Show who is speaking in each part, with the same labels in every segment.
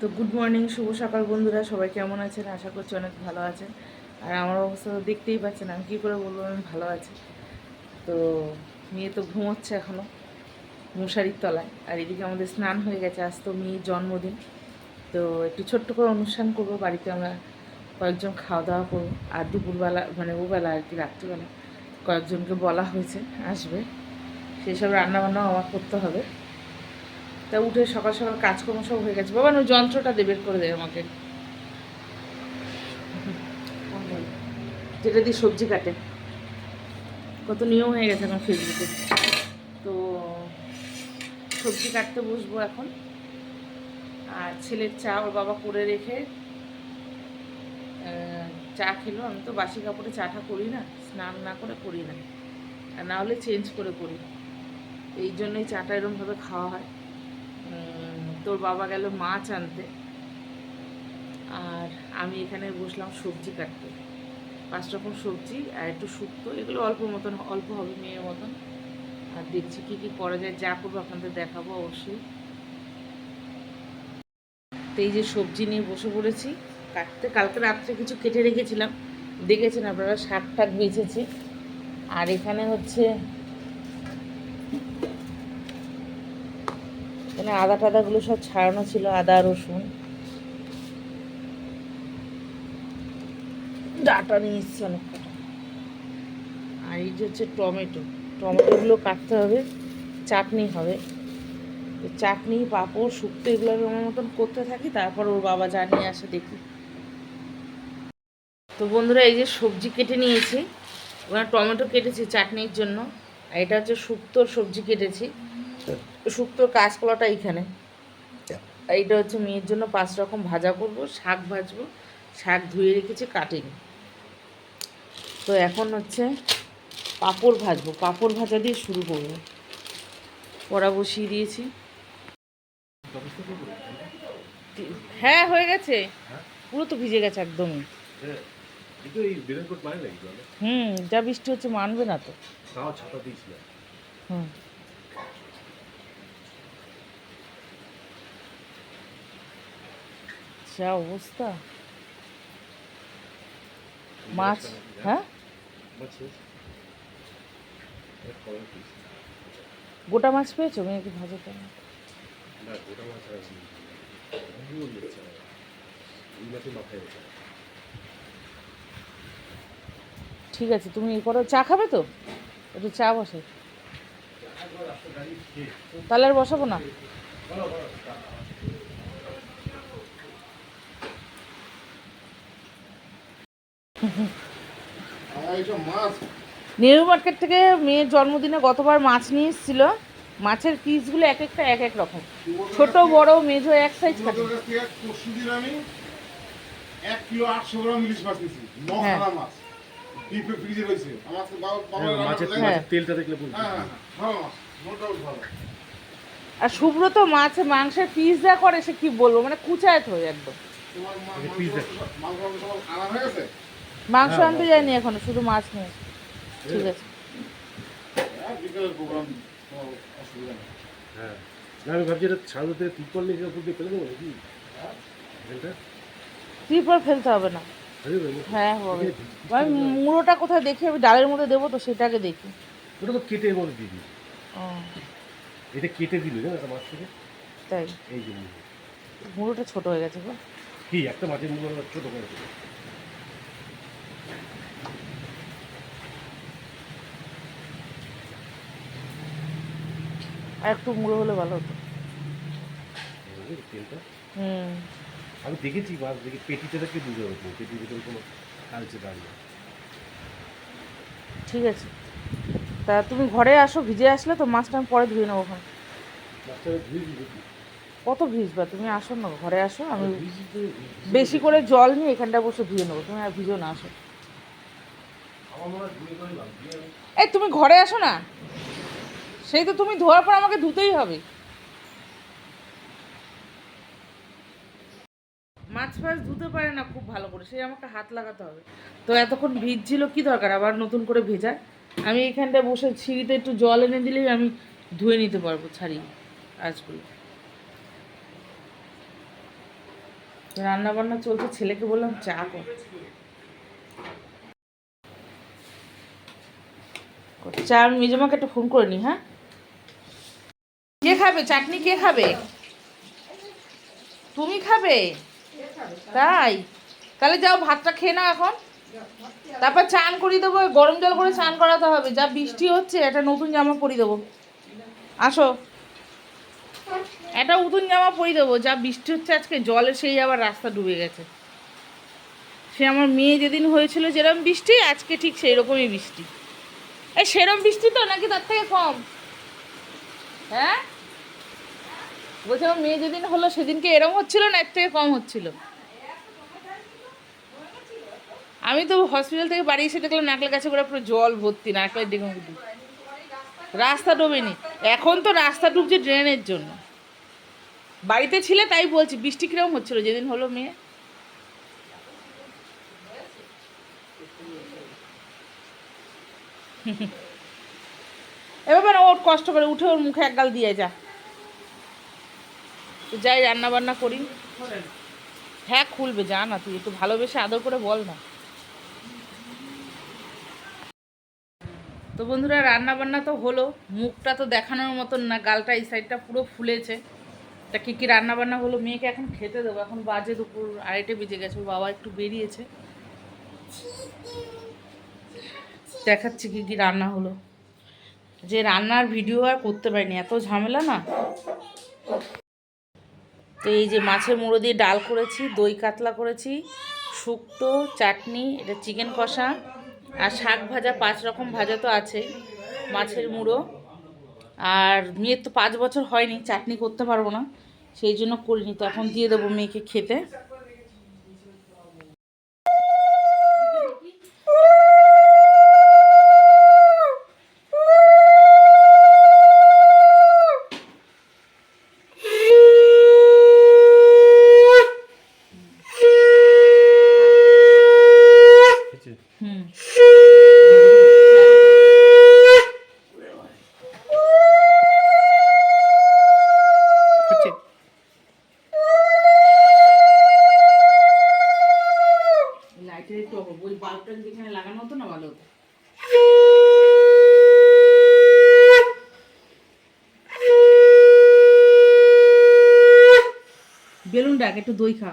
Speaker 1: তো good morning শুভ সকাল বন্ধুরা, সবাই কেমন আছেন? আশা করছি অনেক ভালো আছেন। আর আমার অবস্থা তো দেখতেই পাচ্ছেন, আমি কী করে বলব, আমি ভালো আছি। তো মেয়ে তো ঘুমোচ্ছে এখনও মশারির তলায়। আর এদিকে আমাদের স্নান হয়ে গেছে, আজ তো মেয়ের জন্মদিন। তো একটু ছোট্ট করে অনুষ্ঠান করব, বাড়িতে আমরা কয়েকজন খাওয়া দাওয়া করব। আর দুপুরবেলা মানে ওবেলা আর কি, রাত্রিবেলা কয়েকজনকে বলা হয়েছে, আসবে। সেসব রান্নাবান্নাও আমার করতে হবে। তা উঠে সকাল সকাল কাজকর্ম সব হয়ে গেছে। বাবা যন্ত্রটা দে, বের করে দে আমাকে। যেটা দিয়ে সবজি কাটে। কত নিয়ম হয়ে গেছে এখন ফেসবুকে। তো সবজি কাটতে বসবো এখন। আর ছেলের চা ওর বাবা করে রেখে চা খেলো। আমি তো বাসি কাপড়ে চাটা করি না, স্নান না করে করি না। আর না হলে চেঞ্জ করে করি। এই জন্যই চাটা এরমভাবে খাওয়া হয়। তোর বাবা গেল মাছ আনতে। আর আমি এখানে বসলাম সবজি কাটতে। পাঁচ রকম সবজি আর একটু শুক্তো, এগুলো অল্প মতন, অল্প হবে মেয়ের মতন। আর দেখছি কী কী করা যায়, যা করব আপনাদের দেখাবো অবশ্যই। তো এই যে সবজি নিয়ে বসে পড়েছি, কাটতে। কালকে রাত্রে কিছু কেটে রেখেছিলাম। দেখেছেন আপনারা শাক টাক বেঁচেছি। আর এখানে হচ্ছে এখানে আদা টাদাগুলো সব ছাড়ানো ছিল, আদা, রসুন। ডাটা নিয়ে এসছি অনেকটা আর এই যে হচ্ছে টমেটো। টমেটোগুলো কাটতে হবে, চাটনি হবে। চাটনি, পাঁপড়, শুক্তো এগুলো আমি আমার মতন করতে থাকি, তারপর ওর বাবা যা নিয়ে আসে দেখি। তো বন্ধুরা, এই যে সবজি কেটে নিয়েছি। ওখানে টমেটো কেটেছি চাটনির জন্য। আর এটা হচ্ছে শুক্তোর সবজি কেটেছি। শুক্তোর কাঁচকলাটা এইখানে। আর এইটা হচ্ছে মেয়ের জন্য পাঁচ রকম ভাজা করব শাক ভাজবো শাক ধুয়ে রেখেছি কাটিনি তো এখন হচ্ছে পাঁপড় ভাজবো পাঁপড় ভাজা দিয়ে শুরু করব। পড়া বসিয়ে দিয়েছি। হ্যাঁ হয়ে গেছে। পুরো তো ভিজে গেছে একদমই।
Speaker 2: জলে
Speaker 1: হুম যা বৃষ্টি হচ্ছে মানবে না তো। হুম। যা অবস্থা। মাছ হ্যাঁ? গোটা মাছ পেয়েছ? মেয়েকে ভাজাতে ঠিক আছে তুমি এ করো। চা খাবে তো? একটু চা বসে। তাহলে আর বসাবো না
Speaker 2: এইসব মাছ
Speaker 1: নেহরু মার্কেট থেকে মেয়ের জন্মদিনে গতবার মাছ নিয়ে এসেছিল। মাছের পিসগুলো এক একটা এক এক রকম। ছোট বড় মেজো এক সাইজ
Speaker 3: আমি এক কিলো আটশো গ্রাম ইলিশ মাছ নিয়েছি
Speaker 1: হ্যাঁ।
Speaker 3: নখানা মাছ ডিপে ফ্রিজে রয়েছে আমার।
Speaker 1: হ্যাঁ।
Speaker 2: মাছের তেলটা দেখলে
Speaker 3: হ্যাঁ হ্যাঁ, ভালো মাছ মোটামুটি ভালো।
Speaker 1: আর সুব্রত মাছ মাংসের পিস যা করে সে কি বলব? মানে কুচায় তো একদম।
Speaker 3: মাংস হয়ে গেছে
Speaker 2: হ্যাঁ,
Speaker 1: আনতে। যায়নি এখনও শুধু মাছ নিয়ে। ঠিক আছে।
Speaker 3: হ্যাঁ।
Speaker 2: হ্যাঁ আমি ভাবছি এটা ছাড়ো থেকে তিরপল নিয়ে উপর দিয়ে ফেলে দেবো নাকি? এটা?
Speaker 1: ত্রিপল ফেলতে হবে না। হ্যাঁ হবে। আমি মুড়োটা কোথায় দেখি? আমি ডালের মধ্যে দেবো তো সেটাকে দেখি।
Speaker 2: ওটা তো কেটে এর মধ্যে দিয়ে
Speaker 1: ও।
Speaker 2: এটা কেটে দিল জানো একটা মাছ থেকে?
Speaker 1: তাই?
Speaker 2: এই
Speaker 1: মুড়োটা ছোট হয়ে গেছে গো।
Speaker 2: কি একটা মাছের মুখ ছোট করে দিল
Speaker 1: আর একটু মুড়ো হলে ভালো হতো। হুম।
Speaker 2: আমি দেখেছি মাছ দেখে পেটিতে দেখে বুঝে হতো পেটির ভিতরে কোনো কালচে দাঁড়িয়ে
Speaker 1: ঠিক আছে। তা তুমি ঘরে আসো ভিজে আসলে তো মাছটা আমি পরে ধুয়ে নেব ওখানে। কত ভিজবা? তুমি আসো না ঘরে আসো আমি বেশি করে জল নিয়ে এখানটা বসে ধুয়ে নেব তুমি আর ভিজো না আসো
Speaker 2: আমার মনে হয় ধুয়ে করে লাভ দিয়ে আমি
Speaker 1: এই, তুমি ঘরে আসো না। সেই তো তুমি ধোয়ার পর আমাকে ধুতেই হবে। মাছ ফাছ ধুতে পারে না খুব ভালো করে, সেই আমাকে হাত লাগাতে হবে। তো এতক্ষণ ভিজছিল কি দরকার? আবার নতুন করে ভেজা। আমি এখানটায় বসে ছিঁড়িতে একটু জল এনে দিলেই আমি ধুয়ে নিতে পারব ছাড়িয়ে আজগুলো রান্না বান্না চলছে, ছেলেকে বললাম চা কর। চা আমি মেজমাকে একটা ফোন করে নি হ্যাঁ? কে খাবে? চাটনি কে খাবে? তুমি খাবে? তাই? তাহলে যাও, ভাতটা খেয়ে নাও এখন। তারপর চান করিয়ে দেবো গরম জল করে চান করাতে হবে। যা বৃষ্টি হচ্ছে, একটা নতুন জামা পরিয়ে দেবো। আসো। একটা নতুন জামা পরিয়ে দেবো। যা বৃষ্টি হচ্ছে আজকে, জলে সেই আবার রাস্তা ডুবে গেছে। সে আমার মেয়ে যেদিন হয়েছিল যেরকম বৃষ্টি, আজকে ঠিক সেই রকমই বৃষ্টি। এই সেরম বৃষ্টি তো নাকি তার থেকে কম? হ্যাঁ? বলছি আমার মেয়ে যেদিন হলো সেদিনকে এরম হচ্ছিল না, এর থেকে কম হচ্ছিল। আমি তো হসপিটাল থেকে বাড়ি এসে দেখলাম নারকেল গাছে করে পুরো জল ভর্তি নারকেলের ডেকে রাস্তা ডোবেনি। এখন তো রাস্তা ডুবছে ড্রেনের জন্য। বাড়িতে ছিলে তাই বলছি, বৃষ্টি কীরকম হচ্ছিল যেদিন হলো মেয়ে? এবার ওর কষ্ট করে। উঠে ওর মুখে একগাল দিয়ে যা। তো যাই রান্না বান্না করি। হ্যাঁ খুলবে, যা না, তুই একটু ভালোবেসে আদর করে বল না। তো বন্ধুরা রান্না বান্না তো হলো। মুখটা তো দেখানোর মতন না, গালটা এই সাইডটা পুরো ফুলেছে। তা কী কী রান্না বান্না হলো, মেয়েকে এখন খেতে দেবো। এখন বাজে দুপুর আড়াইটে বেজে গেছে বাবা একটু বেরিয়েছে। দেখাচ্ছি কী কী রান্না হলো। যে রান্নার ভিডিও আর করতে পারিনি, এত ঝামেলা না? তো এই যে মাছের মুড়ো দিয়ে ডাল করেছি, দই কাতলা করেছি, শুক্তো, চাটনি, এটা চিকেন কষা, আর শাক ভাজা, পাঁচ রকম ভাজা তো আছেই মাছের মুড়ো। আর মেয়ের তো পাঁচ বছর হয়নি, চাটনি করতে পারব না, সেই জন্য করিনি। তো এখন দিয়ে দেবো মেয়েকে খেতে। লাইটের একটু অভাব ওই বাল্বটা যদি এখানে লাগানো হতো না ভালো হতো। বেলুন ডাক একটু দই খা।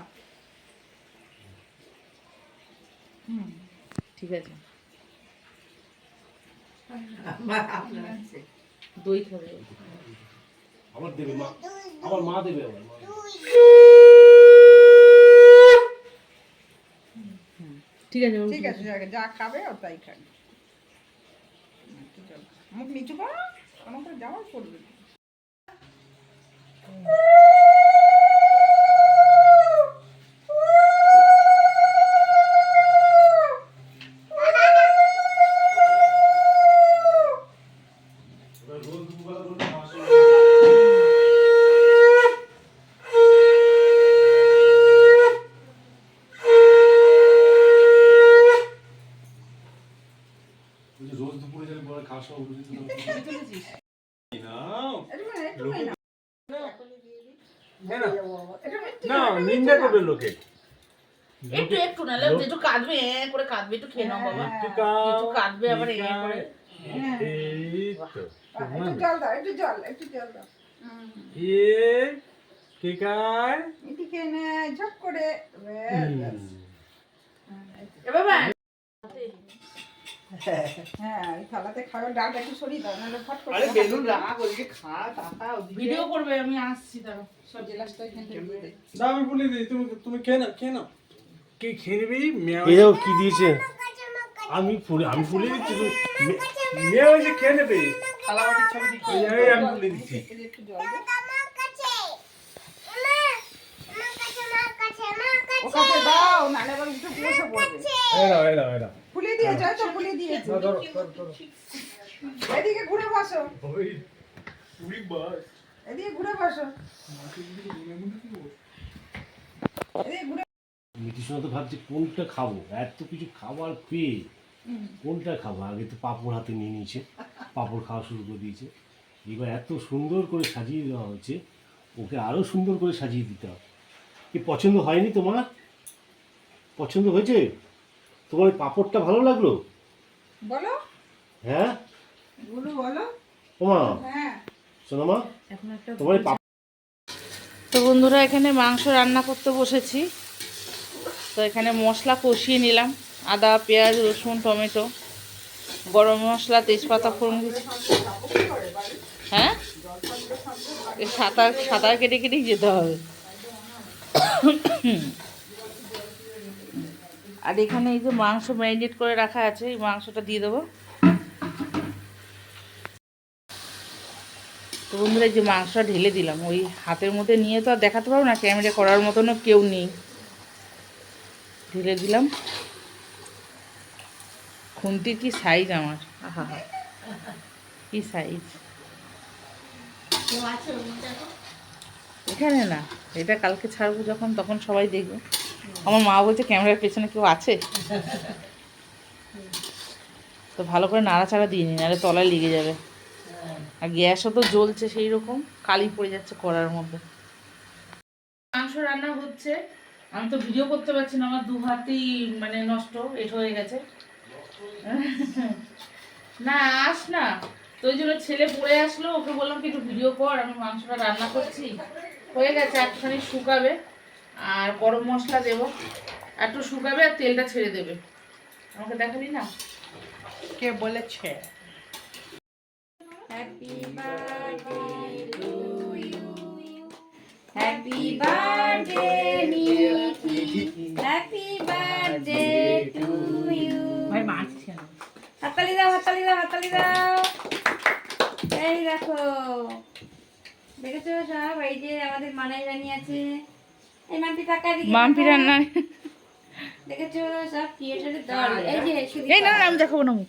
Speaker 1: হুম, ঠিক আছে। দই খাবে।
Speaker 2: আমার দেবে মা আমার মা দেবে আমার
Speaker 1: ঠিক আছে
Speaker 4: ঠিক আছে যা- খাবে ও তাই খাবে। মুখ নিচু করো আমার করে যাওয়ার করবে
Speaker 1: কাঁদবে এ করে কাঁদবে একটু খেয়ে নাও বাবা।
Speaker 3: একটু
Speaker 1: একটু কাঁদবে আবার এ করে।
Speaker 4: একটু জল দাও একটু জল একটু জল দাও।
Speaker 3: এ কে কায়
Speaker 4: এটি খেয়ে নে ঝপ করে ব্যাস, ব্যাস।
Speaker 1: এ বাবা।
Speaker 4: হ্যাঁ এই থালাতে খাবার ডালটা একটু সরিয়ে দাও নাহলে ফট করে
Speaker 5: আরে বেলুন রাখ ওদিকে খা টাকা
Speaker 1: ভিডিও করবে আমি আসছি দাঁড়াও।
Speaker 4: সব গ্লাসটা এখান থেকে দিয়ে দে।
Speaker 3: না আমি বলে দিই তুমি তুমি খেয়ে নাও খেয়ে নাও। কে খেয়ে নিবি? মেয়ে
Speaker 2: কি দিয়েছে। আমি ফুলে আমি ফুলে দিচ্ছি
Speaker 3: মেয়ে হয়েছে খেয়ে নেবে।
Speaker 5: ছবি দিচ্ছি
Speaker 3: আমি বলে দিচ্ছি।
Speaker 4: একটু জল দাও বসে পড়বে। তো ফুলে
Speaker 3: ধরো ধরো
Speaker 4: এদিকে ঘুরে বসো।
Speaker 3: ওই উড়ি বাস।
Speaker 4: এদিকে ঘুরে বসো। এদিকে ঘুরে
Speaker 2: মিটির তো ভাবছি কোনটা খাব? এত কিছু খাবার পেয়ে কোনটা খাব? আগে তো পাঁপড় হাতে নিয়ে নিয়েছে পাঁপড় খাওয়া শুরু করে দিয়েছে। এবার এত সুন্দর করে সাজিয়ে দেওয়া হয়েছে ওকে আরও সুন্দর করে সাজিয়ে দিতে হবে। কি পছন্দ হয়নি তোমার? পছন্দ হয়েছে? তোমার ওই পাঁপড়টা ভালো লাগল?
Speaker 4: বলো।
Speaker 2: হ্যাঁ?
Speaker 4: গুলু বলো।
Speaker 2: তোমা
Speaker 4: হ্যাঁ।
Speaker 2: শোনো মা তোমার পাঁপড়
Speaker 1: তো বন্ধুরা এখানে মাংস রান্না করতে বসেছি। তো এখানে মশলা কষিয়ে নিলাম। আদা, পেঁয়াজ, রসুন, টমেটো। গরম মশলা, তেজপাতা ফোড়ন হ্যাঁ? সাঁতার সাঁতার কেটে কেটেই যেতে হবে। আর এখানে এই যে মাংস ম্যারিনেট করে রাখা আছে, এই মাংসটা দিয়ে দেবো। তো বন্ধুরা যে মাংসটা ঢেলে দিলাম, ওই হাতের মধ্যে নিয়ে তো আর দেখাতে পারব না, ক্যামেরা করার মতনও কেউ নেই। ঢেলে দিলাম। খুন্তির কি সাইজ আমার? আহা। হা কি সাইজ এখানে না এটা কালকে ছাড়বো যখন তখন সবাই দেখবে। আমার মা বলছে ক্যামেরার পেছনে কেউ আছে? তো ভালো করে নাড়াচাড়া দিয়ে নি নাহলে তলায় লেগে যাবে। আর গ্যাসও তো জ্বলছে সেই রকম কালি পড়ে যাচ্ছে কড়ার মধ্যে। মাংস রান্না হচ্ছে। আমি তো ভিডিও করতে পারছি না আমার দু হাতেই মানে নষ্ট এট হয়ে গেছে। না আস না। তো ওই জন্য ছেলে পড়ে আসলো ওকে বললাম কি একটু ভিডিও কর আমি মাংসটা রান্না করছি। হয়ে গেছে একটুখানি শুকাবে আর গরম মশলা দেবো। একটু শুকাবে আর তেলটা ছেড়ে দেবে। আমাকে দেখালি না?
Speaker 4: কে বলেছে?
Speaker 6: Happy birthday, Niki. মাম্পি।
Speaker 1: রান্না
Speaker 6: এই
Speaker 1: না আমি দেখাবো না মুখ।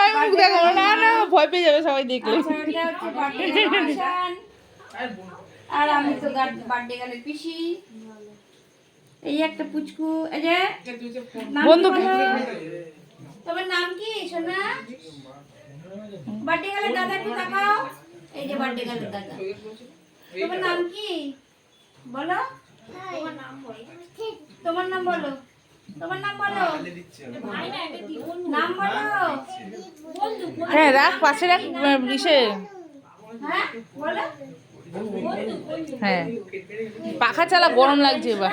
Speaker 1: আমি মুখ দেখাবো না না। ভয় পেয়ে যাবে সবাই দেখলে।
Speaker 6: আর আমি তো বার্থডে গেলে পিসি। এই একটা পুচকু। এই যে
Speaker 1: বন্ধু
Speaker 6: তোমার নাম কি সোনা? বার্থডে গেলে দাদা একটু তাকাও। এই যে বার্থডে গেলে দাদা। তোমার নাম কি? বলো। তোমার নাম বলো। তোমার নাম বলো। তোমার নাম বলো। নাম বলো।
Speaker 1: হ্যাঁ রাখ পাশে রাখ ইসে
Speaker 6: হ্যাঁ
Speaker 1: হ্যাঁ। পাখা চালা গরম লাগছে এবার।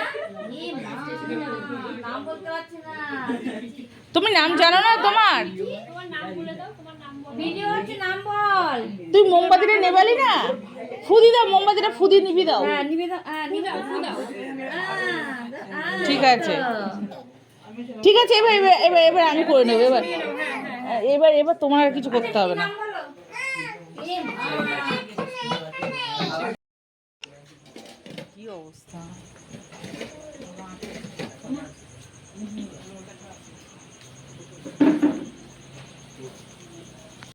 Speaker 1: তুমি নাম জানো না তোমার
Speaker 6: নাম বল।
Speaker 1: তুই মোমবাতিটা নেবালি না? ফুদি দাও মোমবাতিটা ফুদি নিবি দাও।
Speaker 6: হ্যাঁ হ্যাঁ
Speaker 1: ঠিক আছে। ঠিক আছে এবার এবার এবার এবার আমি করে নেব এবার। এবার এবার তোমার আর কিছু করতে হবে না। কি অবস্থা?